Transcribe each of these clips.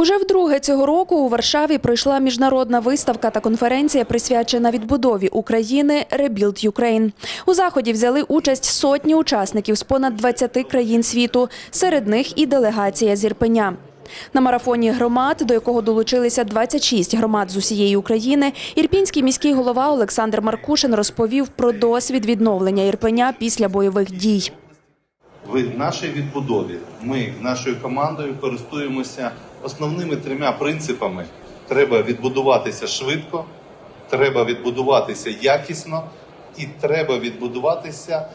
Уже вдруге цього року у Варшаві пройшла міжнародна виставка та конференція, присвячена відбудові України «Rebuild Ukraine». У заході взяли участь сотні учасників з понад 20 країн світу, серед них і делегація з Ірпеня. На марафоні громад, до якого долучилися 26 громад з усієї України, ірпінський міський голова Олександр Маркушин розповів про досвід відновлення Ірпеня після бойових дій. В нашій відбудові ми нашою командою користуємося основними трьома принципами: треба відбудуватися швидко, треба відбудуватися якісно, і треба відбудуватися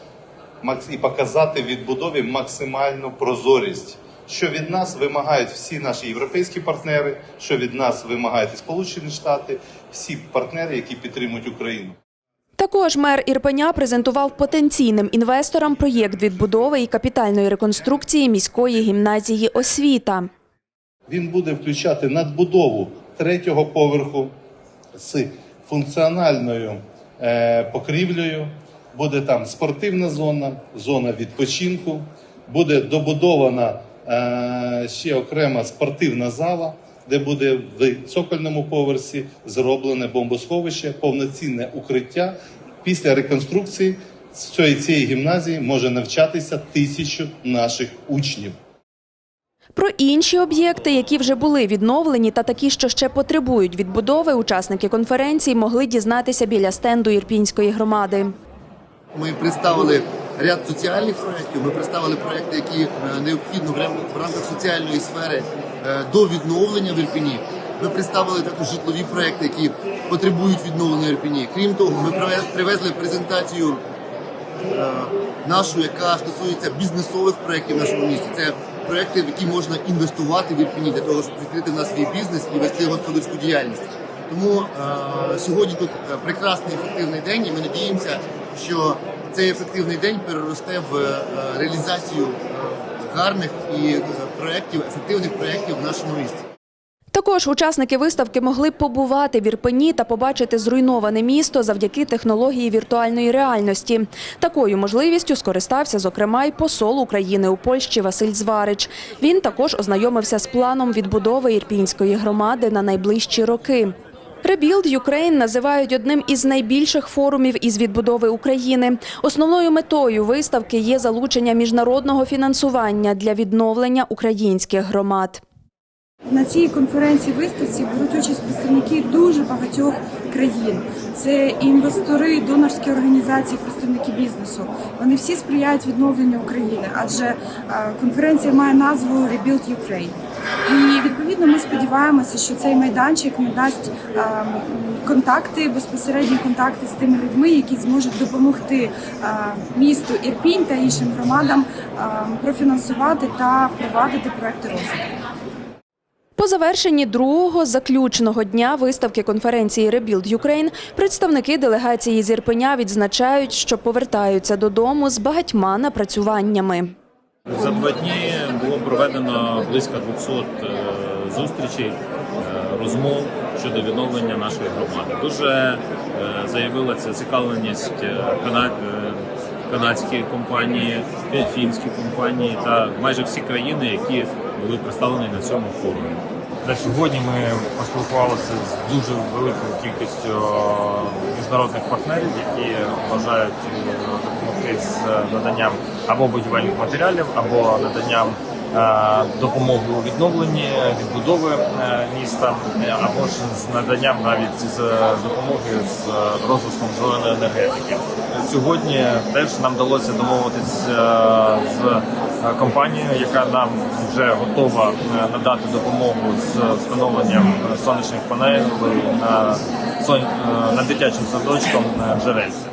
і показати відбудові максимальну прозорість. Що від нас вимагають всі наші європейські партнери, що від нас вимагають Сполучені Штати, всі партнери, які підтримують Україну. Також мер Ірпеня презентував потенційним інвесторам проєкт відбудови і капітальної реконструкції міської гімназії освіта. Він буде включати надбудову третього поверху з функціональною е, покрівлею. Буде там спортивна зона, зона відпочинку, буде добудована е, ще окрема спортивна зала, де буде в цокольному поверсі зроблене бомбосховище, повноцінне укриття. Після реконструкції з цієї, цієї гімназії може навчатися тисячу наших учнів. Про інші об'єкти, які вже були відновлені, та такі, що ще потребують відбудови, учасники конференції могли дізнатися біля стенду Ірпінської громади. Ми представили ряд соціальних проєктів. Ми представили проєкти, які е, необхідно в рамках соціальної сфери е, до відновлення в Ірпіні. Ми представили також житлові проєкти, які потребують відновлення в Ірпіні. Крім того, ми привез- привезли презентацію е, нашу, яка стосується бізнесових проєктів в нашому місті. Це проєкти, в які можна інвестувати в Ірпіні для того, щоб відкрити в нас свій бізнес і вести господарську діяльність. Тому е, сьогодні тут е, прекрасний ефективний день, і ми надіємося, що цей ефективний день переросте в е, реалізацію е, гарних і е, проєктів, ефективних проєктів в нашому місті. Також учасники виставки могли побувати в Ірпені та побачити зруйноване місто завдяки технології віртуальної реальності. Такою можливістю скористався, зокрема, й посол України у Польщі Василь Зварич. Він також ознайомився з планом відбудови ірпінської громади на найближчі роки. Rebuild Ukraine називають одним із найбільших форумів із відбудови України. Основною метою виставки є залучення міжнародного фінансування для відновлення українських громад. На цій конференції виставці беруть участь представники дуже багатьох країн. Це інвестори, донорські організації, представники бізнесу. Вони всі сприяють відновленню України, адже конференція має назву Rebuild Ukraine. І відповідно ми сподіваємося, що цей майданчик надасть контакти, безпосередні контакти з тими людьми, які зможуть допомогти місту Ірпінь та іншим громадам профінансувати та впровадити проекти розвитку. По завершенні другого заключного дня виставки конференції Rebuild Ukraine представники делегації з Ірпеня відзначають, що повертаються додому з багатьма напрацюваннями. За два дні було проведено близько 200 е, зустрічей, е, розмов щодо відновлення нашої громади. Дуже е, заявилася зацікавленість кана- е, канадські компанії, фінські компанії та майже всі країни, які були представлені на цьому форумі. На сьогодні ми поспілкувалися з дуже великою кількістю е, міжнародних партнерів, які бажають е, допомогти з наданням або будівельних матеріалів, або наданням е, допомоги у відновленні відбудови е, міста, або ж з наданням навіть з допомоги з розвитком зеленої енергетики. Сьогодні теж нам вдалося домовитись е, з компанією, яка нам вже готова надати допомогу з встановленням сонячних панелей на сон- над дитячим садочком Джерельці.